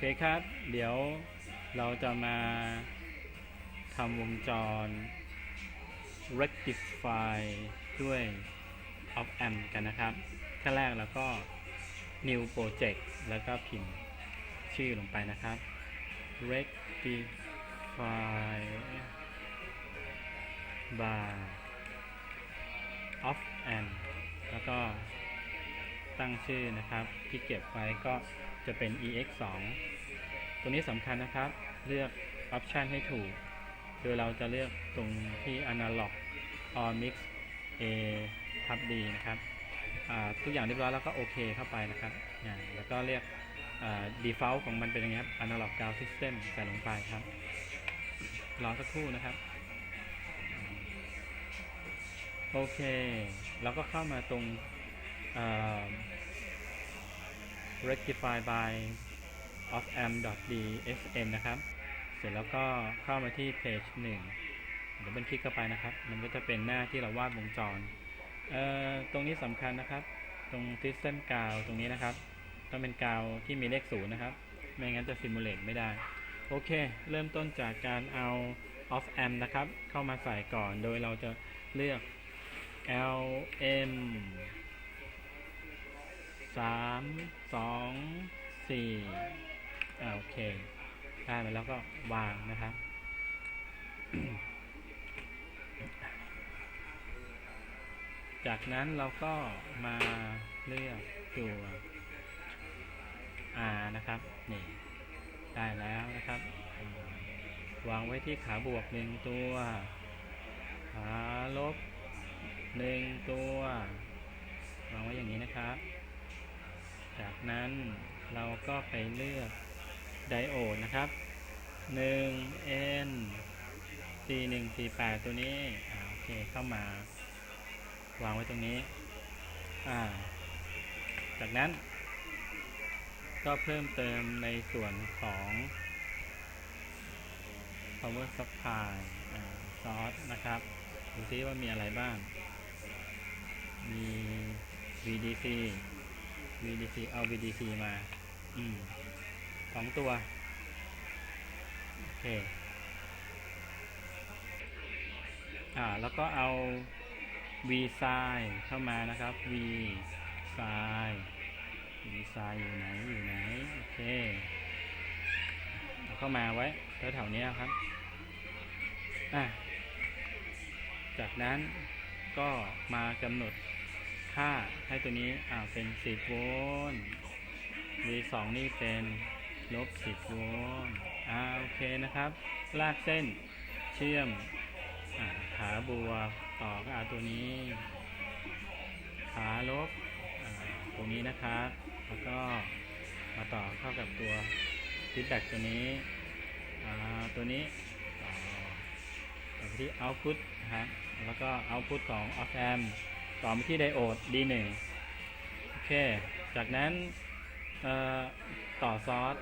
เคครับ เดี๋ยวเราจะมาทำวงจร rectify ด้วย op amp กันนะครับขั้นแรกแล้วก็ new project แล้วก็พิมพ์ชื่อลงไปนะครับ rectify by op amp แล้วก็ตั้งชื่อนะครับที่เก็บไว้ก็ จะเป็น ex 2ตัวนี้สำคัญนะครับ เลือก option ให้ถูก โดยเราจะเลือกตรงที่ analog or mix a ทับ d นะครับอ่าทุกอย่างเรียบร้อยแล้วก็โอเคเข้าไปนะครับอ่แล้วก็เรียกอ่า default ของมันเป็นย่างนี้ครับ analog down system ใส่ลงไปครับ รอสักครู่นะครับ โอเคเราก็เข้ามาตรงอ่า rectify by of am.dsn นะครับ เสร็จแล้วก็เข้ามาที่ page 1 เดี๋ยวบันคลิกเข้าไปนะครับ มันก็จะเป็นหน้าที่เราวาดวงจร เอ่อ ตรงนี้สำคัญนะครับ ตรง system กาวตรงนี้นะครับ ต้องเป็นกาวที่มีเลขศูนย์นะครับ ไม่งั้นจะ simulate ไม่ได้ โอเค เริ่มต้นจากการเอา off amp นะครับ เข้ามาใส่ก่อน โดยเราจะเลือก lm สามสองสี่อ่าโอเค ได้มาแล้วก็วางนะครับ จากนั้นเราก็มาเลือกตัว R นะครับ นี่ ได้แล้วนะครับ วางไว้ที่ขาบวกหนึ่งตัว ขาลบหนึ่งตัว วางไว้อย่างนี้นะครับ จากนั้นเราก็ไปเลือกไดโอดนะครับ 1 n 4 1 4 8 ตัวนี้อโอเคเข้ามาวางไว้ตรงนี้าจากนั้น ก็เพิ่มเติมในส่วนของ power supply อ่าซอสนะครับดูซิว่ามีอะไรบ้าง มี VDC VDC เอา VDC มา อืมสองตัว โอเค อ่า แล้วก็เอา V side เข้ามานะครับ V side V side อยู่ไหน อยู่ไหน โอเคเข้ามาไว้แถวๆนี้ครับ อะจากนั้นก็มากำหนด ค่าให้ตัวนี้อ่าเป็น 10 โวลต์ V2 นี่เป็นลบ 10 โวลต์อ่าโอเคนะครับ ลากเส้นเชื่อมอ่าขาบวกต่อก็เอาตัวนี้ ขาลบอ่าตรงนี้นะครับ แล้วก็มาต่อเข้ากับตัวฟีดแบ็กตัวนี้อ่าตัวนี้ต่อไปที่ output นะครับแล้วก็ output ของ op amp ต่อไปที่ไดโอด D1 โอเค จากนั้นต่อซอส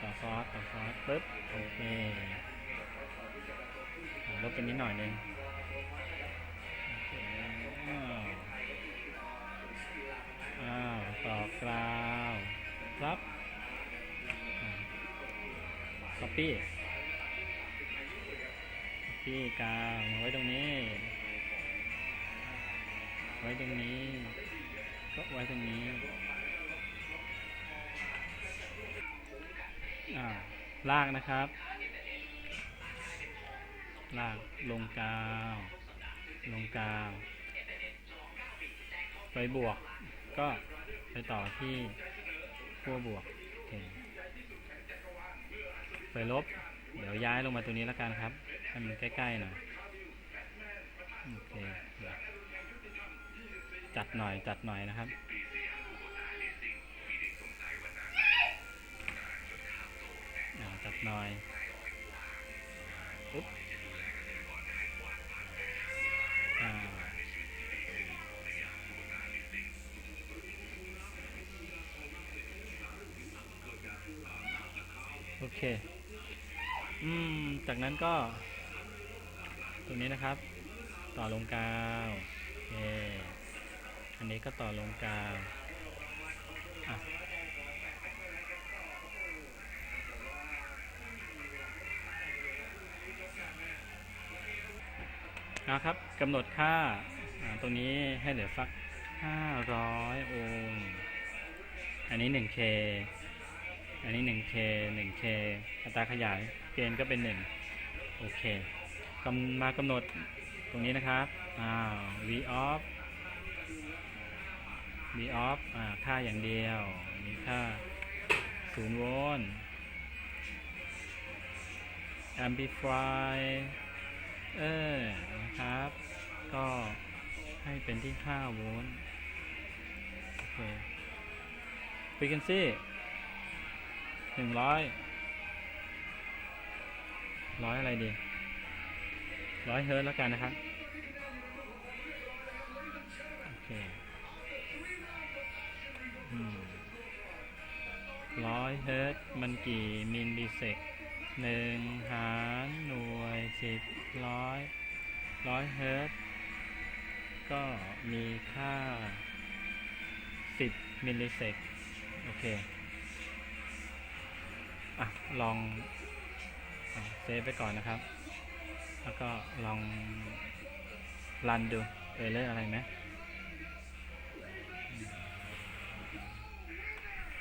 ต่อซอส ต่อซอสปึ๊บ โอเคลบไปนิดหน่อยหนึงโอเคอ้าว ต่อกราวครับคัปปี้ปี้กลางมาไว้ตรงนี้ ว้ตรงนี้ก็ไว้ตรงนี้อ่าลากนะครับ ลากลงกาว ลงกาว ไปบวก ก็ไปต่อที่ขั้วบวกไปลบ เดี๋ยวย้ายลงมาตรงนี้แล้วกันครับ ให้มันใกล้ๆหน่อย โอเคเดี๋ยว จัดหน่อยจัดหน่อยนะครับจัดหน่อยปุ๊บโอเค อืม จากนั้นก็ ตรงนี้นะครับ ต่อลงกาว โอเค อันนี้ก็ต่อลงกลางนะครับกำหนดค่าตรงนี้ให้เหลือสัก 500 โอห์มอันนี้ 1K อันนี้ 1K 1K อัตราขยายเกณฑ์ก็เป็น 1 โอเคมากำหนดตรงนี้นะครับ อ่า v off V off อ่าค่าอย่างเดียว มีค่า0โวลต์ amplify เออนะครับ ก็ให้เป็นที่ 5 โวลต์โอเค frequency 100ร้อยอะไรดีร้อยเฮิร์ตแล้วกันนะครับ ร้อยเฮิร์ตมันกี่มิลลิเซกหนึ่งหารหน่วยสิบร้อยร้อยเฮิร์ตก็มีค่าสิบมิลลิเซกโอเค อะ ลองอเซฟไปก่อนนะครับ แล้วก็ลองรันดู เออเลอร์อะไรไหม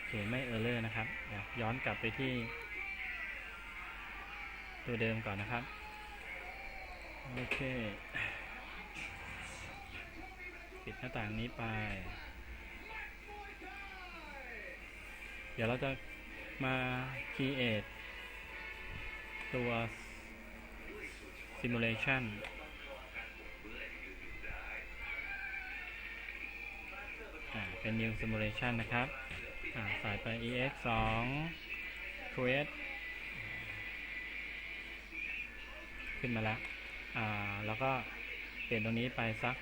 โอเคไม่เออเลอร์นะครับย้อนกลับไปที่ ตัวเดิมก่อนนะครับ โอเค ปิดหน้าต่างนี้ไป เดี๋ยวเราจะมา create ตัว simulation อ่าเป็น new simulation นะครับ อ่าใส่ไป ex 2 create ขึ้นมาแล้วอ่าแล้วก็เปลี่ยนตรงนี้ไปสัก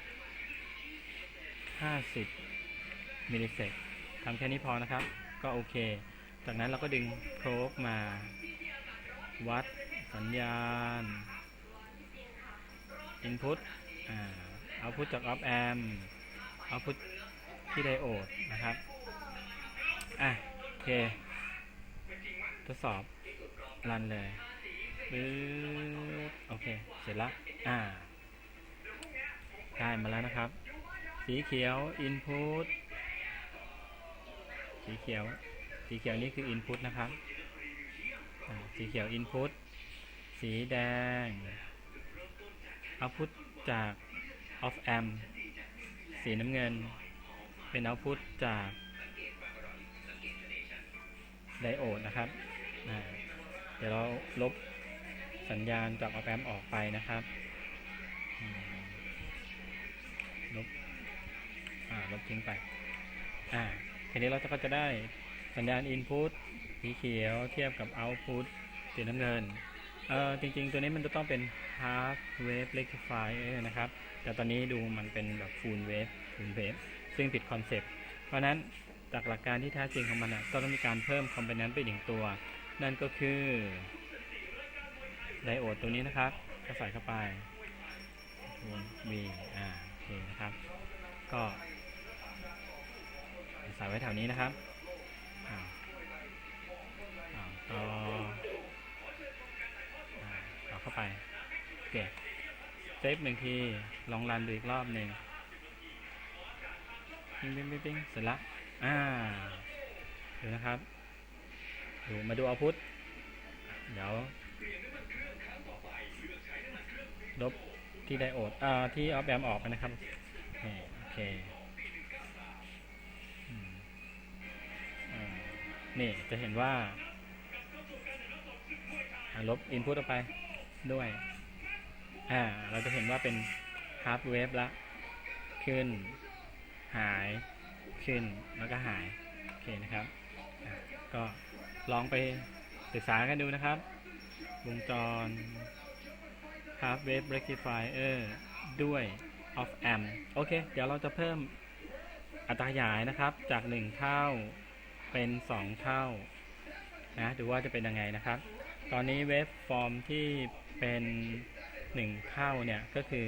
50 มิลลิเซกทำแค่นี้พอนะครับ ก็โอเค จากนั้นเราก็ดึงโพรบมา วัดสัญญาณ input อ่า output จาก op amp output ที่ไดโอดนะครับ อะโอเค ทดสอบ รันเลยปึ๊บโอเค เสร็จแล้วอ่า ได้มาแล้วนะครับ สีเขียว input สีเขียว สีเขียวนี่คือ input นะครับ สีเขียว input สีแดง output จาก off amp สีน้ำเงิน เป็น output จาก ไดโอดนะครับ เดี๋ยวเราลบสัญญาณจาก off amp ออกไปนะครับ ลบ อ่า ลบทิ้งไป อ่าทีนี้เราก็จะได้สัญญาณ input สีเขียวเทียบกับ output สีน้ำเงิน เอ่อ จริง ๆ ตัวนี้มันจะต้องเป็น half wave rectifier นะครับ แต่ตอนนี้ดูมันเป็นแบบ full wave full wave ซึ่งผิดคอนเซปต์ เพราะนั้น จากหลักการที่แท้จริงของมันก็ต้องมีการเพิ่มคอมโพเนนต์ไปหนึ่งตัว นั่นก็คือไดโอดตัวนี้นะครับก็ใส่เข้าไป V อ่าโอเคนะครับ ก็ใส่ไว้แถวนี้นะครับอ่าอ่าต่อาต่อเข้าไปโอเคเซฟหนึ่งที ลองรันดูอีกรอบหนึ่งปิ้งปิ้งปิ้งปิ้งเสร็จละ อ่าดูนะครับ ดูมาดูเอาพุทเดี๋ยวลบที่ไดโอดอ่าที่ออฟแอมออกไปนะครับโอเคนี่จะเห็นว่าลบอินพุตออกไปด้วย อ่า เราจะเห็นว่าเป็นฮาร์ w เวฟละ ขึ้น หาย ขึ้นแล้วก็หาย โอเคนะครับ ก็ลองไปศึกษากันดูนะครับ วงจร half wave rectifier ด้วย off amp โอเค เดี๋ยวเราจะเพิ่มอัตราขยายนะครับ จาก 1 เท่าเป็น 2 เท่า นะ ดูว่าจะเป็นยังไงนะครับ ตอนนี้เวฟฟอร์มที่เป็น 1 เท่าเนี่ย ก็คือ